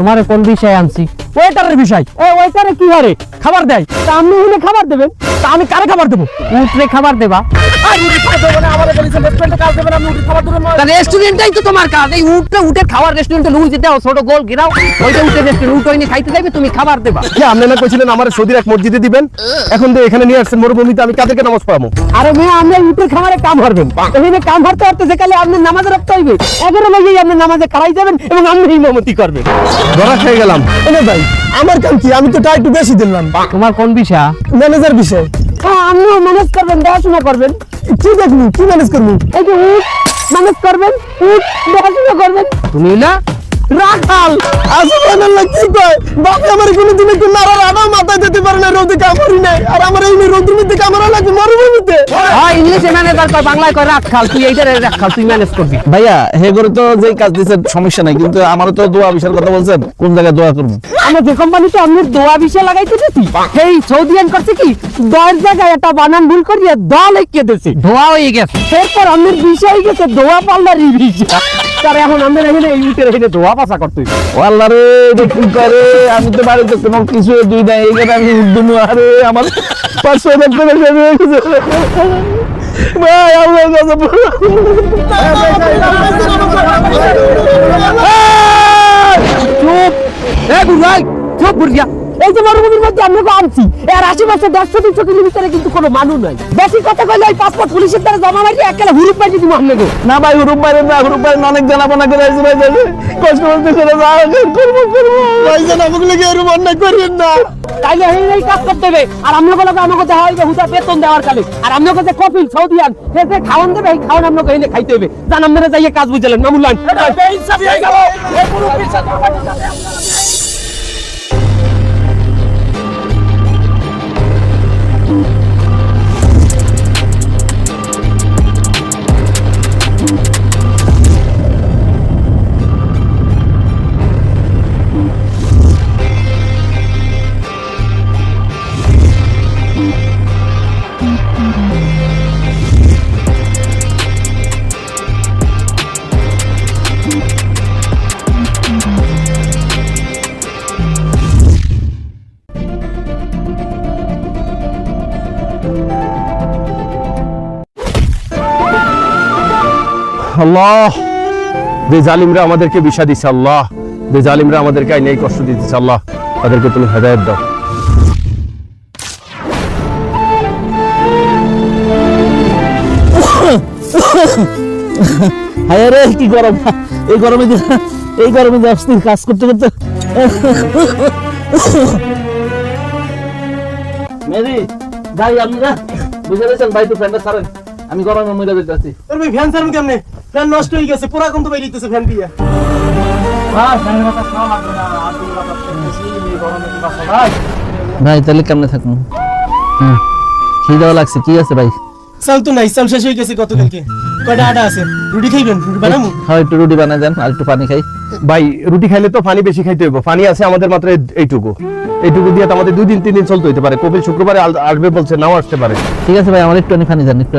তোমার কোন বিষয়ে আনছি? ওয়েটারের বিষয়। ও ওয়েটারে কি হারে? খাবার দেয়। তা আপনি হলে খাবার দেবেন? তা আমি কারে খাবার দেবো? উঠলে খাবার দেবা। রেস্টুরেন্টটাই তো তোমার কাজ। এই উঠে খাবার রেস্টুরেন্টে লুই দিতে ছোট গোল ওইটা উঠে রেস্টুরেন্ট উঠে নিয়ে খাইতে যাবে তুমি খাবার দেবা। কি আপনি না কইছিলেন আমার সৌদির এক মসজিদে দিবেন। এখন তো এখানে নিয়ে আসছেন মরুভূমিতে আমি কাদেরকে নামাজ পড়াবো? আরে মেয়ে আপনি উঠে খাবারে কাম হারবেন। এখানে কাম হারতে হারতে সেকালে আপনি নামাজে রাখতে হইবে। এগারো বাজেই আপনি নামাজে খারাই যাবেন এবং আপনি ইমামতি করবেন। ধরা খেয়ে গেলাম। এনে ভাই আমার কাম কি? আমি তো টাকা একটু বেশি দিলাম। তোমার কোন বিষয়? ম্যানেজার বিষয়। হ্যাঁ আপনিও ম্যানেজ করবেন দেখাশোনা করবেন। কি দেখবি? কি ম্যানেজ করবি? এই যে উঠ ম্যানেজ করবেন উঠ দেখাশোনা করবেন। তুমি না রাখাল আসুবহানাল্লাহ কি কয়? বাপে আমার কোনো দিন একটু নাড়ার আড়াও মাথায় দিতে পারে না রোদে কামড়ি নাই। আর আমার এই রোদের মধ্যে কামড়া লাগবে মরুভূমিতে হ্যাঁ ইংলিশে ম্যানেজার কয় বাংলায় কয় রাখাল তুই এইটারে রাখাল তুই ম্যানেজ করবি। ভাইয়া হে করে তো যেই কাজ দিচ্ছে সমস্যা নাই কিন্তু আমারও তো দোয়া বিশাল কথা বলছেন কোন জায়গায় দোয়া করব? আমরা যে কোম্পানিতে আপনি দোয়া বিষয় লাগাইতে দিছি সেই সৌদিয়ান করছে কি দশ জায়গায় একটা বানান ভুল করিয়ে দোয়া লিখিয়ে দিছে। দোয়া হয়ে গেছে। এরপর আপনার বিষয় গেছে দোয়া পাল্লার বিষয় তার এখন আমাদের এখানে এই উঠে এখানে দোয়া পাশা করতে। আল্লাহ রে এটা কি করে? আমি তো বাড়িতে কোনো কিছু দুই নাই এখানে আমি উদ্যম আরে আমার পাঁচশো হাজার টাকা শেষ গেছে ভাই আমার কাছে চুপ। এ চুপ বুড়িয়া এই যে মরুভূমির মধ্যে আমরা আনছি এর আশেপাশে দেড়শো তিনশো কিলোমিটারে কিন্তু কোনো মানুষ নাই বেশি কথা কইলে ওই পাসপোর্ট পুলিশের দ্বারা জমা মারিয়ে একেলা হুরুপ পাই দিব আমরা গো না ভাই হুরুপ বাইরে না হুরুপ বাইরে অনেক জানাবোনা করে আসছে ভাই যাবে কষ্ট করতে করে যা করব করব ভাইজান আমাকে লেগে এরকম অন্যায় করিয়েন না তাইলে এই এই কাজ করতে হবে আর আমরা বলব আমাকে দেওয়া হইবে হুতা বেতন দেওয়ার কালে আর আমরা কাছে কপিল সৌদিয়ান সে যে খাওয়ান দেবে এই খাওয়ান আমরা কইলে খাইতে হবে জান আপনারা যাইয়ে কাজ বুঝলেন মামুল্লান আল্লাহ। জালিমরা আমাদেরকে বিষা দিচ্ছে আল্লাহ। যে জালিমরা আমাদেরকে আইনে কষ্ট দিতেছে আল্লাহ। তাদেরকে তুমি হেদায়ত দাও। হায় রে, কি গরম। এই গরমে এই গরমে অস্থির কাজ করতে করতে মেরি ভাই আপনারা বুঝে গেছেন, ভাই তো ফ্যানটা ছাড়েন। আমি গরমে মরে যেতে আছি। তোর ভাই ফ্যান সারুন কেমনে? ফ্যান নষ্ট হয়ে গেছে পুরা কম তো বাইরে দিতেছে ফ্যান দিয়ে। ভাই তাহলে কেমনে থাকব? হ্যাঁ। খিদাও লাগছে কি আছে ভাই? চাল তো নাই চাল শেষ হয়ে গেছে গতকালকে। কয়টা আটা আছে? রুটি খাইবেন? রুটি বানামু হয় একটু রুটি বানাই দেন আর একটু পানি খাই। ভাই রুটি খাইলে তো পানি বেশি খাইতে হইব। পানি আছে আমাদের মাত্র এই- এইটুকু। এইটুকু দিয়ে তো আমাদের দুই দিন তিন দিন চলতে হইতে পারে। কপিল শুক্রবারে আসবে বলছে নাও আসতে পারে। ঠিক আছে ভাই আমার একটু পানি দেন একটু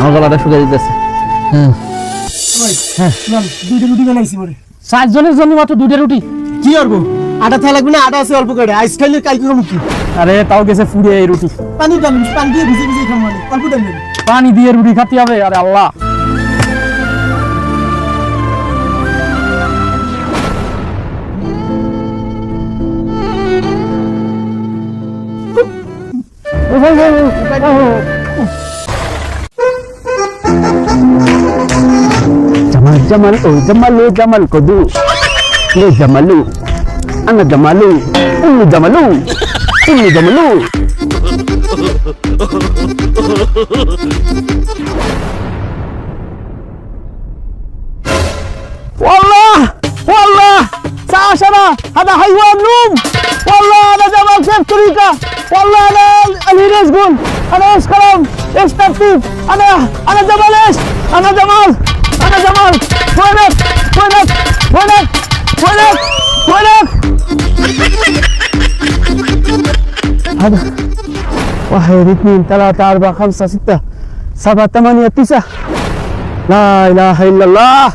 আমার গলাটা শুকিয়ে দিতেছে দুইটা রুটি বানাইছি জন্য মাত্র দুইটা রুটি। কি করব আটা থাকা লাগবে না আটা আছে অল্প করে। আইস খাইলে কালকে খাব কি? আরে তাও গেছে ফুড়ে এই রুটি। পানি দাম পানি দিয়ে ভিজে ভিজে খাব মানে। অল্প দাম পানি দিয়ে রুটি খাতে হবে আরে আল্লাহ। Jamal Jamal oh جمال أو الجمل جمل جمل؟ قدو ليه جملو أنا جملو إني جملو إني جملو والله والله. ساعة هذا حيوان نوم. والله هذا جمال كيف تريكا والله أنا الهريس قول أنا إيش كلام؟ إيش ترتيب؟ أنا أنا جمال إيش؟ أنا جمال أنا جمال وينك وينك وينك وينك وينك هذا واحد اثنين ثلاثة أربعة خمسة ستة سبعة ثمانية تسعة لا إله إلا الله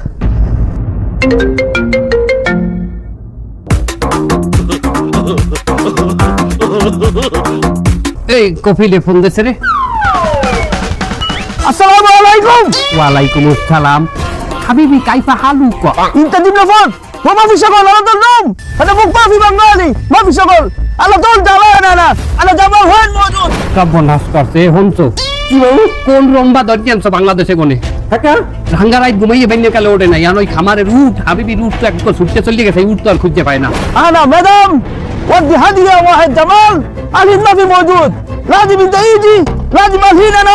এই কপিলে ফোন দিছে রে আসসালামু আলাইকুম ওয়ালাইকুম আসসালাম হাবিবি কাইফা হালু ক Inta di telepon. Mau mafi syakol, ala tolong. Ada buk mafi bang Gali. Mafi syakol. Ala tol jalan ana. Ala jamal huan mawjud. সর্বনাশ করছে হনছ কি বাবু কোন রম্বা দরজি আনছো বাংলাদেশে কোনে রাঙ্গারাই ঘুমাইয়ে বাইনে কালে ওঠে না ইয়ান ওই খামারের উঠ হাবিবি উঠ তো একবার ছুটতে চলে গেছে উঠ তো আর খুঁজে পায় না Ana madam. ودي هدية واحد جمال. الهين ما في موجود. لازم انت يجي. لازم الهين انا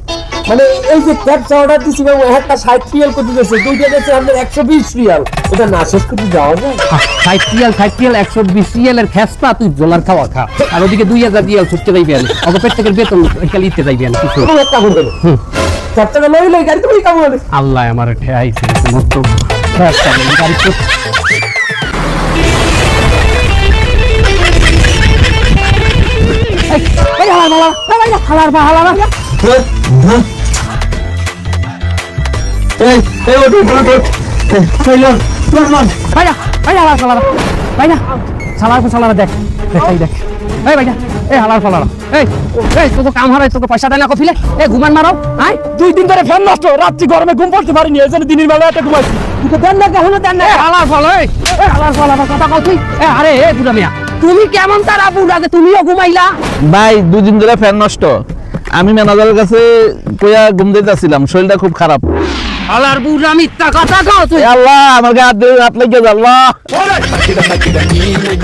মানে এই যে ক্যাবসা অর্ডার দিছি বাবু একটা ষাট রিয়াল করতে দিয়েছে দুইটা দিয়েছে আমাদের একশো বিশ রিয়াল ওটা না শেষ করতে যাওয়া যায়? ষাট রিয়াল ষাট রিয়াল একশো বিশ রিয়ালের খেসপা তুই জোলার খাওয়া খা। আর ওদিকে দুই হাজার রিয়াল ছুটতে যাইবে আমি অত পেট থেকে বেতন ওইখানে ইতে যাইবি আমি কিছু। বাবু একটা কাম করো চার টাকা লই লই গাড়িতে ওই কাম করে আল্লাহ আমার ঠেয়াইছে বলে, গাড়ি হালার ভাইয়া, হালার বা, হালার বা। এই এই ওঠ ওঠ ওঠ। ওঠ চলো ভাইয়া, ভাইয়া, হালার ফালারা। ভাইয়া, সালার পর সালারা দেখ দেখ, এই দেখ। এই ভাইয়া এই হালার ফালারা এই এই তোকে কাম হারাই তোকে পয়সা দেয় না কফিলে। এই ঘুমান মারো। আয় দুই দিন ধরে ফ্যান নষ্ট রাত্রি গরমে ঘুম পড়তে পারিনি এই জন্য দিনের বেলা একটা ঘুমাইছি। তুই দেন না কেন দেন না। হালার ফল এই এই হালার ফল আমার কথা কও তুই। এ আরে এ বুড়া মিয়া তুমি কেমন তারা যে তুমিও ঘুমাইলা। ভাই দুদিন ধরে ফ্যান নষ্ট। আমি ম্যানেজারের কাছে কইয়া ঘুম দিতেছিলাম শরীরটা খুব খারাপ। হালার বুড়া মিথ্যা কথা কও তুই। আল্লাহ আমার গায়ে দে হাত লেগে আল্লাহ।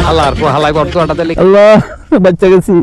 হালার হালাই বর্তমানটা দিলে আল্লাহ বাচ্চা গেছি।